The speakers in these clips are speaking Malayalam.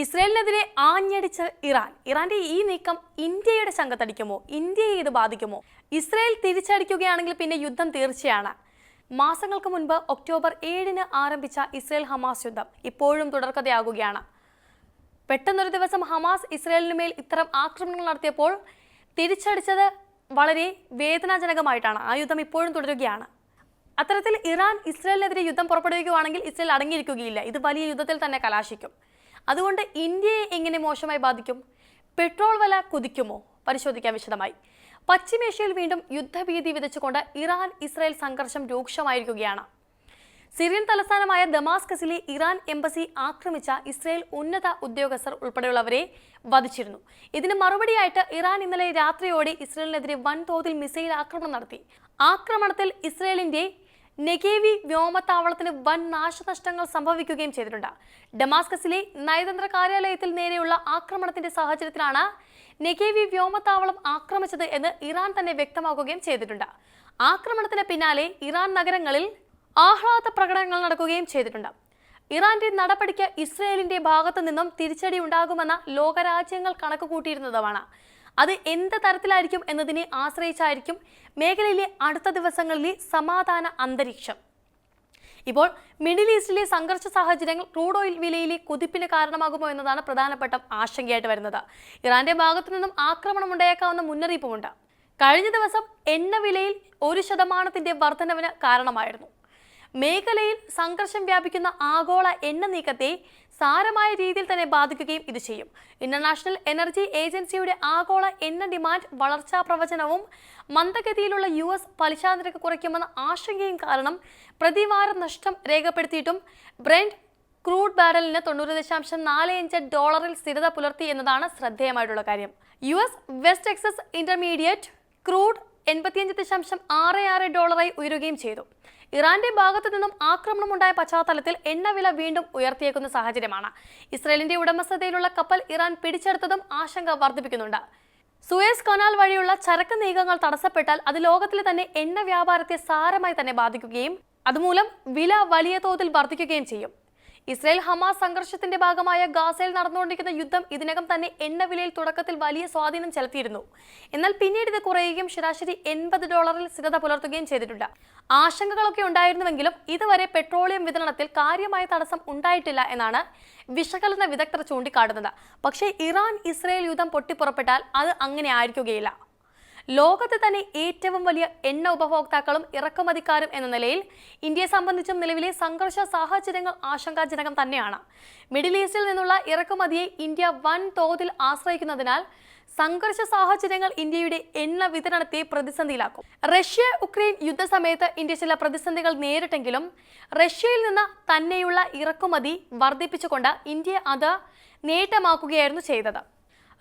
ഇസ്രയേലിനെതിരെ ആഞ്ഞടിച്ച ഇറാൻ. ഇറാന്റെ ഈ നീക്കം ഇന്ത്യയുടെ ശങ്കത്തടിക്കുമോ ഇന്ത്യയെ ഇത് ബാധിക്കുമോ? ഇസ്രയേൽ തിരിച്ചടിക്കുകയാണെങ്കിൽ പിന്നെ യുദ്ധം തീർച്ചയാണ്. മാസങ്ങൾക്ക് മുൻപ് ഒക്ടോബർ ഏഴിന് ആരംഭിച്ച ഇസ്രയേൽ ഹമാസ് യുദ്ധം ഇപ്പോഴും തുടർക്കഥയാകുകയാണ്. പെട്ടെന്നൊരു ദിവസം ഹമാസ് ഇസ്രയേലിന് മേൽ ഇത്തരം ആക്രമണങ്ങൾ നടത്തിയപ്പോൾ തിരിച്ചടിച്ചത് വളരെ വേദനാജനകമായിട്ടാണ്. ആ യുദ്ധം ഇപ്പോഴും തുടരുകയാണ്. അത്തരത്തിൽ ഇറാൻ ഇസ്രയേലിനെതിരെ യുദ്ധം പുറപ്പെടുവിക്കുകയാണെങ്കിൽ ഇസ്രയേൽ അടങ്ങിയിരിക്കുകയില്ല. ഇത് വലിയ യുദ്ധത്തിൽ തന്നെ കലാശിക്കും. അതുകൊണ്ട് ഇന്ത്യയെ എങ്ങനെ മോശമായി ബാധിക്കും? പെട്രോൾ വില കുതിക്കുമോ? പരിശോധിക്കാം വിശദമായി. പശ്ചിമേഷ്യയിൽ വീണ്ടും യുദ്ധഭീതി വിതച്ചുകൊണ്ട് ഇറാൻ ഇസ്രായേൽ സംഘർഷം രൂക്ഷമായിരിക്കുകയാണ്. സിറിയൻ തലസ്ഥാനമായ ദമാസ്കസിലെ ഇറാൻ എംബസി ആക്രമിച്ച ഇസ്രായേൽ ഉന്നത ഉദ്യോഗസ്ഥർ ഉൾപ്പെടെയുള്ളവരെ വധിച്ചിരുന്നു. ഇതിന് മറുപടിയായിട്ട് ഇറാൻ ഇന്നലെ രാത്രിയോടെ ഇസ്രയേലിനെതിരെ വൻതോതിൽ മിസൈൽ ആക്രമണം നടത്തി. ആക്രമണത്തിൽ ഇസ്രയേലിന്റെ നെഗേവി വ്യോമത്താവളത്തിന് വൻ നാശനഷ്ടങ്ങൾ സംഭവിക്കുകയും ചെയ്തിട്ടുണ്ട്. ഡമാസ്കസിലെ നയതന്ത്ര കാര്യാലയത്തിൽ നേരെയുള്ള ആക്രമണത്തിന്റെ സാഹചര്യത്തിലാണ് നെഗേവി വ്യോമത്താവളം ആക്രമിച്ചത് എന്ന് ഇറാൻ തന്നെ വ്യക്തമാക്കുകയും ചെയ്തിട്ടുണ്ട്. ആക്രമണത്തിന് പിന്നാലെ ഇറാൻ നഗരങ്ങളിൽ ആഹ്ലാദ പ്രകടനങ്ങൾ നടക്കുകയും ചെയ്തിട്ടുണ്ട്. ഇറാന്റെ നടപടിക്ക് ഇസ്രയേലിന്റെ ഭാഗത്തു നിന്നും തിരിച്ചടി ഉണ്ടാകുമെന്ന ലോകരാജ്യങ്ങൾ കണക്ക് കൂട്ടിയിരുന്നതുമാണ് അത് എന്ത് തരത്തിലായിരിക്കും എന്നതിനെ ആശ്രയിച്ചായിരിക്കും മേഖലയിലെ അടുത്ത ദിവസങ്ങളിലെ സമാധാന അന്തരീക്ഷം. ഇപ്പോൾ മിഡിൽ ഈസ്റ്റിലെ സംഘർഷ സാഹചര്യങ്ങൾ ക്രൂഡ് ഓയിൽ വിലയിലെ കുതിപ്പിന് കാരണമാകുമോ എന്നതാണ് പ്രധാനപ്പെട്ട ആശങ്കയായിട്ട് വരുന്നത്. ഇറാന്റെ ഭാഗത്തു നിന്നും ആക്രമണം ഉണ്ടായേക്കാവുന്ന മുന്നറിയിപ്പുമുണ്ട്. കഴിഞ്ഞ ദിവസം എണ്ണ വിലയിൽ ഒരു ശതമാനത്തിന്റെ വർധനവിന് കാരണമായിരുന്നു. മേഖലയിൽ സംഘർഷം വ്യാപിക്കുന്ന ആഗോള എണ്ണ നീക്കത്തെ സാരമായ രീതിയിൽ തന്നെ ബാധിക്കുകയും ഇത് ചെയ്യും. ഇന്റർനാഷണൽ എനർജി ഏജൻസിയുടെ ആഗോള എണ്ണ ഡിമാൻഡ് വളർച്ചാ പ്രവചനവും മന്ദഗതിയിലുള്ള യു എസ് പലിശ നിരക്ക് കുറയ്ക്കുമെന്ന ആശങ്കയും കാരണം പ്രതിവാര നഷ്ടം രേഖപ്പെടുത്തിയിട്ടും ബ്രെൻഡ് ക്രൂഡ് ബാരലിന് തൊണ്ണൂറ് ദശാംശം നാല് അഞ്ച് ഡോളറിൽ സ്ഥിരത പുലർത്തി എന്നതാണ് ശ്രദ്ധേയമായിട്ടുള്ള കാര്യം. U S West Texas Intermediate crude എൺപത്തിയഞ്ച് ദശാംശം ആറ് ആറ് ഡോളറായി ഉയരുകയും ചെയ്തു. ഇറാന്റെ ഭാഗത്തു നിന്നും ആക്രമണമുണ്ടായ പശ്ചാത്തലത്തിൽ എണ്ണവില വീണ്ടും ഉയർത്തിയേക്കുന്ന സാഹചര്യമാണ്. ഇസ്രയേലിന്റെ ഉടമസ്ഥതയിലുള്ള കപ്പൽ ഇറാൻ പിടിച്ചെടുത്തതും ആശങ്ക വർദ്ധിപ്പിക്കുന്നുണ്ട്. സുയസ് കനാൽ വഴിയുള്ള ചരക്ക് നീക്കങ്ങൾ തടസ്സപ്പെട്ടാൽ അത് ലോകത്തിലെ തന്നെ എണ്ണ വ്യാപാരത്തെ സാരമായി തന്നെ ബാധിക്കുകയും അതുമൂലം വില വലിയ തോതിൽ വർദ്ധിക്കുകയും ചെയ്യും. ഇസ്രയേൽ ഹമാസ് സംഘർഷത്തിന്റെ ഭാഗമായ ഗാസയിൽ നടന്നുകൊണ്ടിരിക്കുന്ന യുദ്ധം ഇതിനകം തന്നെ എണ്ണവിലയിൽ തുടക്കത്തിൽ വലിയ സ്വാധീനം ചെലുത്തിയിരുന്നു. എന്നാൽ പിന്നീട് ഇത് കുറയുകയും ശരാശരി എൺപത് ഡോളറിൽ സ്ഥിരത പുലർത്തുകയും ചെയ്തിട്ടുണ്ട്. ആശങ്കകളൊക്കെ ഉണ്ടായിരുന്നുവെങ്കിലും ഇതുവരെ പെട്രോളിയം വിതരണത്തിൽ കാര്യമായ തടസ്സം ഉണ്ടായിട്ടില്ല എന്നാണ് വിശകലന വിദഗ്ധർ ചൂണ്ടിക്കാട്ടുന്നത്. പക്ഷേ ഇറാൻ ഇസ്രായേൽ യുദ്ധം പൊട്ടിപ്പുറപ്പെട്ടാൽ അത് അങ്ങനെ ആയിരിക്കുകയില്ല. ലോകത്തെ തന്നെ ഏറ്റവും വലിയ എണ്ണ ഉപഭോക്താക്കളും ഇറക്കുമതിക്കാരും എന്ന നിലയിൽ ഇന്ത്യയെ സംബന്ധിച്ചും നിലവിലെ സംഘർഷ സാഹചര്യങ്ങൾ ആശങ്കാജനകം തന്നെയാണ്. മിഡിൽ ഈസ്റ്റിൽ നിന്നുള്ള ഇറക്കുമതിയെ ഇന്ത്യ വൻ തോതിൽ ആശ്രയിക്കുന്നതിനാൽ സംഘർഷ സാഹചര്യങ്ങൾ ഇന്ത്യയുടെ എണ്ണ വിതരണത്തെ പ്രതിസന്ധിയിലാക്കും. റഷ്യ ഉക്രൈൻ യുദ്ധസമയത്ത് ഇന്ത്യ ചില പ്രതിസന്ധികൾ നേരിട്ടെങ്കിലും റഷ്യയിൽ നിന്ന് തന്നെയുള്ള ഇറക്കുമതി വർദ്ധിപ്പിച്ചുകൊണ്ട് ഇന്ത്യ അത് നേട്ടമാക്കുകയായിരുന്നു ചെയ്തത്.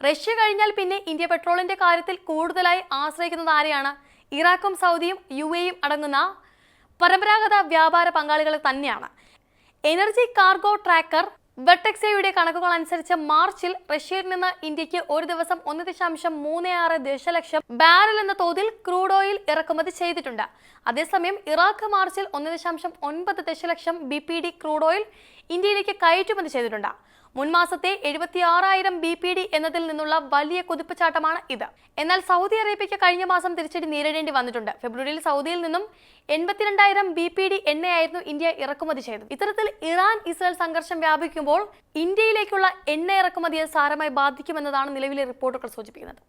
റഷ്യ കഴിഞ്ഞാൽ പിന്നെ ഇന്ത്യ പെട്രോളിന്റെ കാര്യത്തിൽ കൂടുതലായി ആശ്രയിക്കുന്നത് ആരെയാണ്? ഇറാഖും സൗദിയും യു എയും അടങ്ങുന്ന പരമ്പരാഗത വ്യാപാര പങ്കാളികൾ തന്നെയാണ്. എനർജി കാർഗോ ട്രാക്കർ വെട്ടെക്സയുടെ കണക്കുകൾ അനുസരിച്ച് മാർച്ചിൽ റഷ്യയിൽ നിന്ന് ഇന്ത്യയ്ക്ക് ഒരു ദിവസം ഒന്ന് ദശാംശം മൂന്ന് ആറ് ദശലക്ഷം ബാരൽ എന്ന തോതിൽ ക്രൂഡ് ഓയിൽ ഇറക്കുമതി ചെയ്തിട്ടുണ്ട്. അതേസമയം ഇറാഖ് മാർച്ചിൽ ഒന്ന് ദശാംശം ഒൻപത് ദശലക്ഷം B P D crude oil ഇന്ത്യയിലേക്ക് കയറ്റുമതി ചെയ്തിട്ടുണ്ട്. മുൻ മാസത്തെ എഴുപത്തി ആറായിരം ബി പി ഡി എന്നതിൽ നിന്നുള്ള വലിയ കുതിപ്പുചാട്ടമാണ് ഇത്. എന്നാൽ സൗദി അറേബ്യയ്ക്ക് കഴിഞ്ഞ മാസം തിരിച്ചടി നേരിടേണ്ടി വന്നിട്ടുണ്ട്. ഫെബ്രുവരിയിൽ സൗദിയിൽ നിന്നും എൺപത്തിരണ്ടായിരം ബി പി ഡി എണ്ണയായിരുന്നു ഇന്ത്യ ഇറക്കുമതി ചെയ്തത്. ഇത്തരത്തിൽ ഇറാൻ ഇസ്രായേൽ സംഘർഷം വ്യാപിക്കുമ്പോൾ ഇന്ത്യയിലേക്കുള്ള എണ്ണ ഇറക്കുമതിയെ സാരമായി ബാധിക്കുമെന്നതാണ് നിലവിലെ റിപ്പോർട്ടുകൾ സൂചിപ്പിക്കുന്നത്.